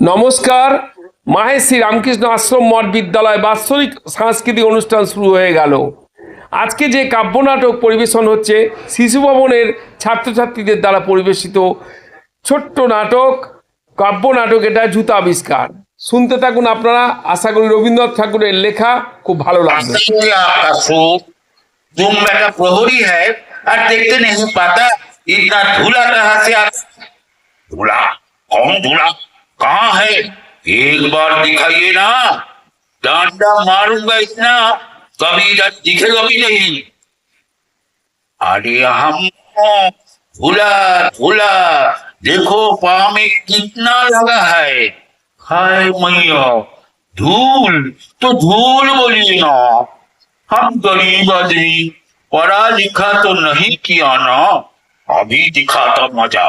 নমস্কার, মাহে শ্রী রামকৃষ্ণ আশ্রম মঠ বিদ্যালয় বাৎসরিক সাংস্কৃতিক অনুষ্ঠান শুরু হয়ে গেল। আজকে যে কাব্যনাটক পরিবেশন হচ্ছে, শিশু ভবনের ছাত্রছাত্রীদের দ্বারা পরিবেশিত ছোট্ট নাটক কাব্যনাটক এটা জুতা আবিষ্কার। শুনতে থাকুন আপনারা, আশা করি রবীন্দ্রনাথ ঠাকুরের লেখা খুব ভালো লাগবে। ধুলা, কম ধুলা। कहाँ है? एक बार दिखाइए ना। डांडा मारूँगा इतना, कभी इधर दिखेगा भी नहीं। अरे हम धूला धूला देखो पाँव में कितना लगा है। हाय मैया, धूल तो धूल बोलिए ना। हम गरीब आदमी, पढ़ा लिखा तो नहीं किया ना। अभी दिखाता मज़ा।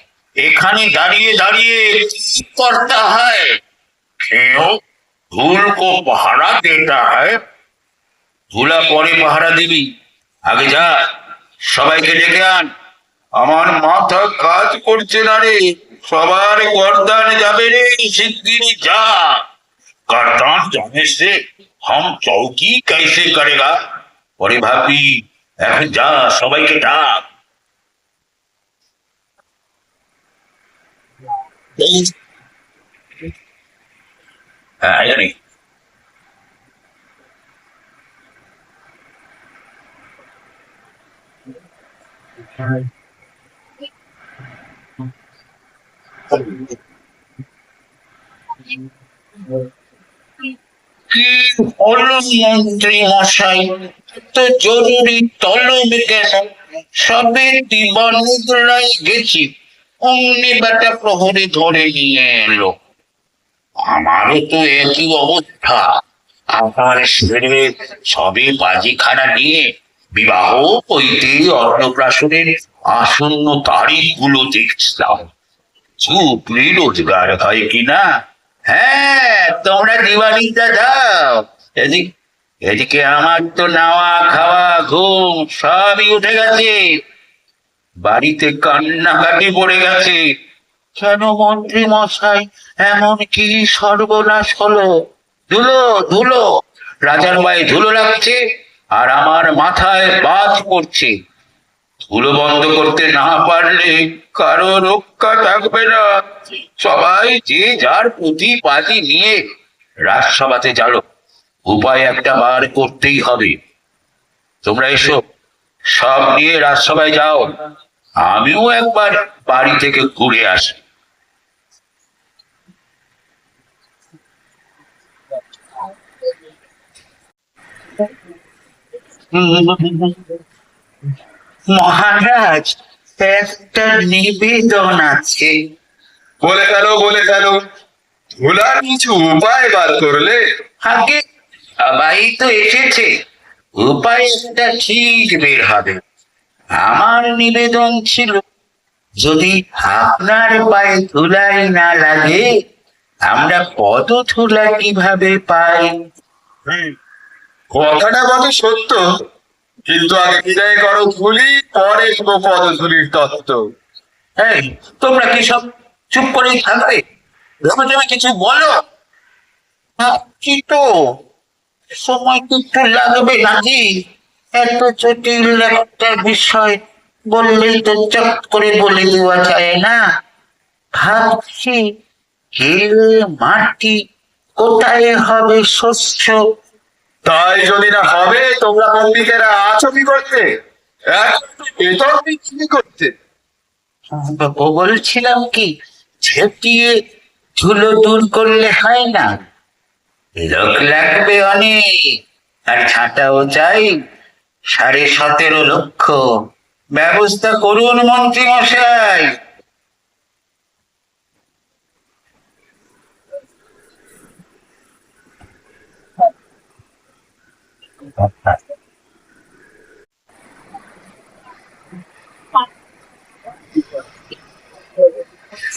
এখানে দাঁড়িয়ে দাঁড়িয়ে করতে হয়? ধুল কো পাহারা দেতা হয়। ধুলা পরে পাহারা দিবি। আগে যা, সবাইকে ডেকে আন। আমার মাথা কাজ করছে না রে। সবার গর্দান যাবে রে শিগগিরি যা। গর্দান জানে সে হম চৌকি कैसे करेगा পরে ভাবি, এখন যা, সবাইকে ডাক। কি হলো মন্ত্রী মশাই তো জরুরি তলব কেন সবে দিবানুগ্রাই গেছি। অমনি বেটা প্রহরী ধরে নিয়ে এলো। আমারও তো একই অবস্থা। আমার শরীরে সবে বাজিখানা নিয়ে বিবাহ হইতে অন্নপ্রাশনের আসন্ন তারিখগুলো দেখছিলাম। চুপড়ি রোজগার হয় কিনা? হ্যাঁ তোমরা দিওয়ালিটা দাও এদিক, এদিকে আমার তো নাওয়া খাওয়া ঘুম সবই উঠে গেছে। বাড়িতে কান্নাকাটি পড়ে গেছে। কেন মন্ত্রী মশাই, এমন কি সর্বনাশ হলো? ধুলো ধুলো। রাজার ভাই ধুলো লাগছে আর আমার মাথায় বাজ পড়ছে। ধুলো বন্ধ করতে না পারলে কারও রক্ষা থাকবে না। সবাই যে যার পুঁথি পাতি নিয়ে রাজসভাতে জানো উপায় একটা বার করতেই হবে। তোমরা এসো। সব নিয়ে রাজসভায় যাও। আমিও একবার বাড়ি থেকে ঘুরে আসি। মহারাজ একটা নিবেদন আছে। বলে ফেলো বলে ফেলো ধুলার কিছু উপায় বার করলে। আগে সবাই তো এসেছে। উপায় একটা ঠিক বের হবে। আমার নিবেদন ছিল যদি আপনার পায়ে ধুলাই না লাগে আমরা পদ ধুলা কীভাবে পাই? কথাটা বটে সত্য কিন্তু আগে বিদায় করো ধুলি পরে শুভ পদধুলির তত্ত্ব। হ্যাঁ তোমরা কি সব চুপ করেই থাকবে? তুমি কিছু বলো? কি তো? সময় একটু লাগবে নাকি এত জটিল একটা বিষয় বললেই তো চট করে বলে দেওয়া যায় না। ভাবছি হিল মাটি কোথায় হবে শস্য? তাই যদি না হবে তোমরা পণ্ডিতেরা আছো কি করতে? এখন বেতন বিক্রি করতে? বলছিলাম কি ছেটিয়ে ধুলো দূর করলে হয় না? লোক লাগবে অনেক। আর ছাটাও চাই সাড়ে সতেরো লক্ষ। ব্যবস্থা করুন মন্ত্রী মশাই।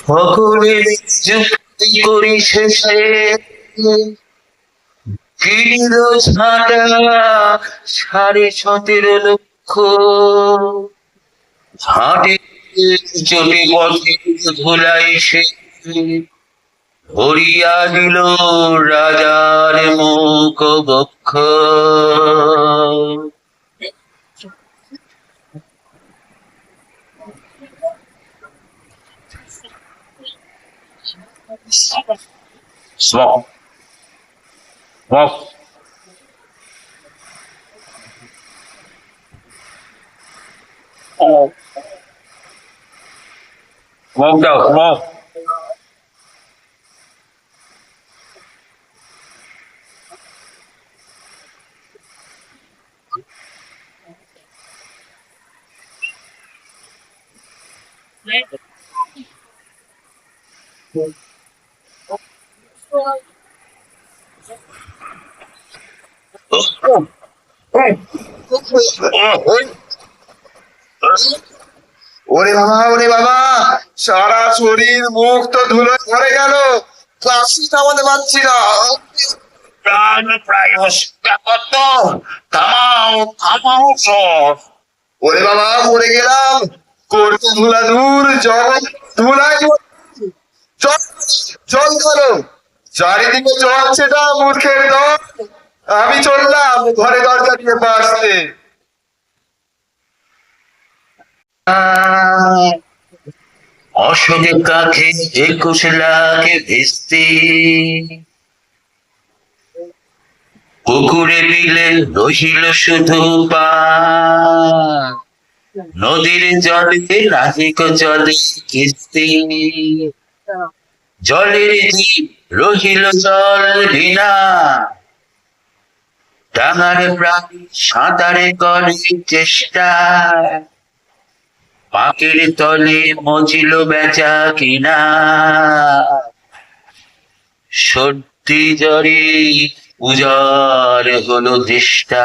সকলের যুক্তি করি শেষে। কিনিল ছাটা সাড়ে সতেরো লক্ষ হাটে চলে পথে ধুলাই সে ভরিয়া দিল রাজার মুখ বক্ষ Small. Wow. Smoke out, smoke. Thank you. ওরে বাবা ওরে বাবা, সারা শরীর মুখ তো ধুলো ভরে গেল। ক্লাসই থামাতে পারছি না। প্রাণ প্রায় ওরে বাবা, মরে গেলাম। করতে ধুলা দূর জগৎ ধুলাই জল জল ধরো চারিদিকে জল সেটা মূর্খের দল। আমি চললাম ঘরে দরজা দিয়ে বাসতে। অসুখে কাছে একুশ লাখে ভেস্তে পুকুরে বিলে রহিল শুধু পা। নদীর জলে রাধিক জলে কিস্তি। জলের জীব রহিল জল বিনা। ডাঙার প্রাণী সাঁতারে করে চেষ্টা। পাখির তলে মজিল বেচা কিনা। সত্যি জরে উজার হলো দৃষ্টা।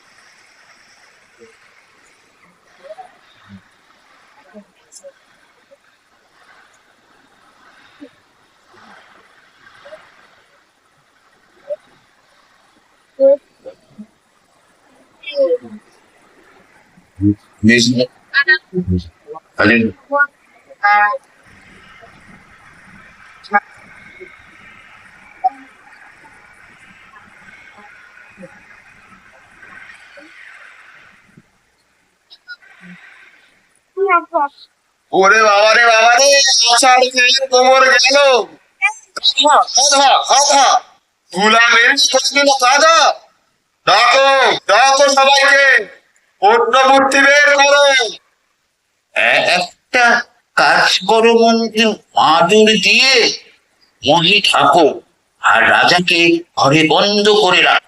ওরে বাবা রে বাবা রে, আষাঢ় গেলে কোমর গেল। ধুলা মেরে দিল ডাকো ডাকো সবাইকে। অন্য মূর্তি বের করো। একটা কাজ করো মন্ত্রী মাদুর দিয়ে মহি ঠাকুর আর রাজাকে ঘরে বন্ধ করে রাখ।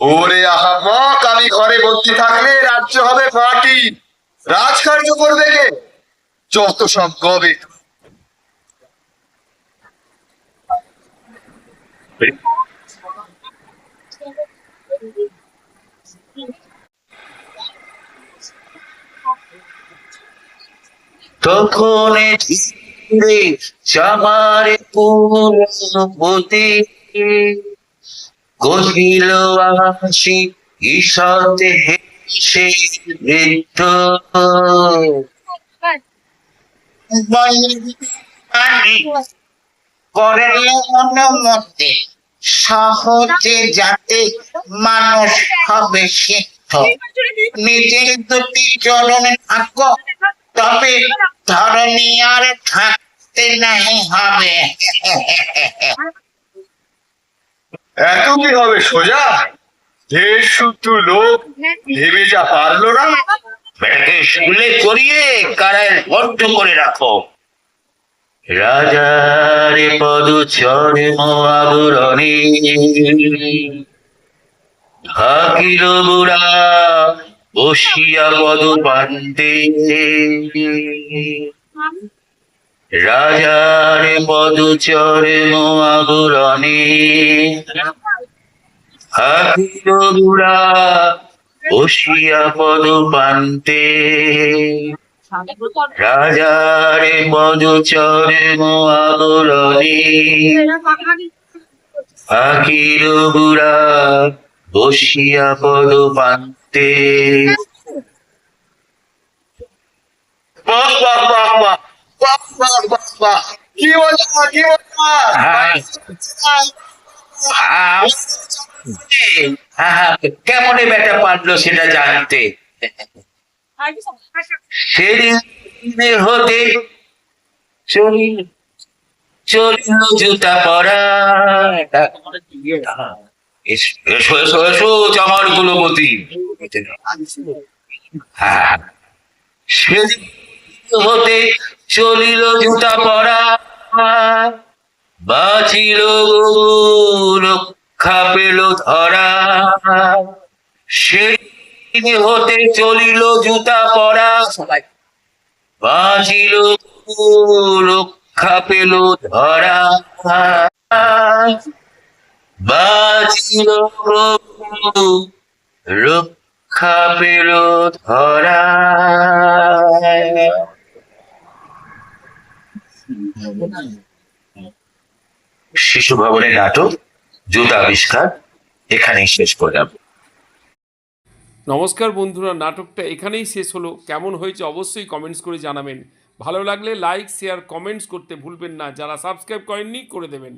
ওরে আহামক আমি ঘরে বন্দি থাকলে রাজ্য হবে পার্টি। রাজকার্য করবে কে? যত সব গবে তখন চামার পূর্ণপতি কহিল আসি হেসে সহজে যাতে মানুষ হবে সিদ্ধ। নিজের দুটি চরণে থাক। তবে ধরণী আর থাক করতে নাই হবে এত কি হবে, সোজা? দেশ শুদ্ধ লোক ভেবে যা পারল না করিয়ে কারায় বদ্ধ করে রাখো। রাজার পদ চরম আবরণে থাকিল বুড়া বসিয়া পদ পান্তে রাজার পদ চরম আবরণে বসিয়া পদ পান্তে রাজারে পদ চরম আবরণে আখির বুড়া বসিয়া পদ পান্তে বাহ বাহ বাহ বাহ বাহ বাহ বাহ বাহ কি মজা কি মজা হ্যাঁ। আহ, আহ, কেমনে বেটা পারল সেটা জানতে সেদিন হতে চলিল জুতা পরা এস- এসো এসো জামার গুলোবতী হ্যাঁ। হতে চলিল জুতা পরা, বাঁচিল রক্ষা পেল ধরা। সেদিন হতে চলিল জুতা পরা, বাঁচিল রক্ষা পেল ধরা। বাঁচিল গরু, রক্ষা পেল ধরা শিশু ভবনের নাটক জুতা আবিষ্কার এখানেই শেষ করে করলাম নমস্কার বন্ধুরা নাটকটা এখানেই শেষ হলো। কেমন হয়েছে অবশ্যই কমেন্টস করে জানাবেন। ভালো লাগলে লাইক শেয়ার কমেন্টস করতে ভুলবেন না। যারা সাবস্ক্রাইব করেননি করে দেবেন।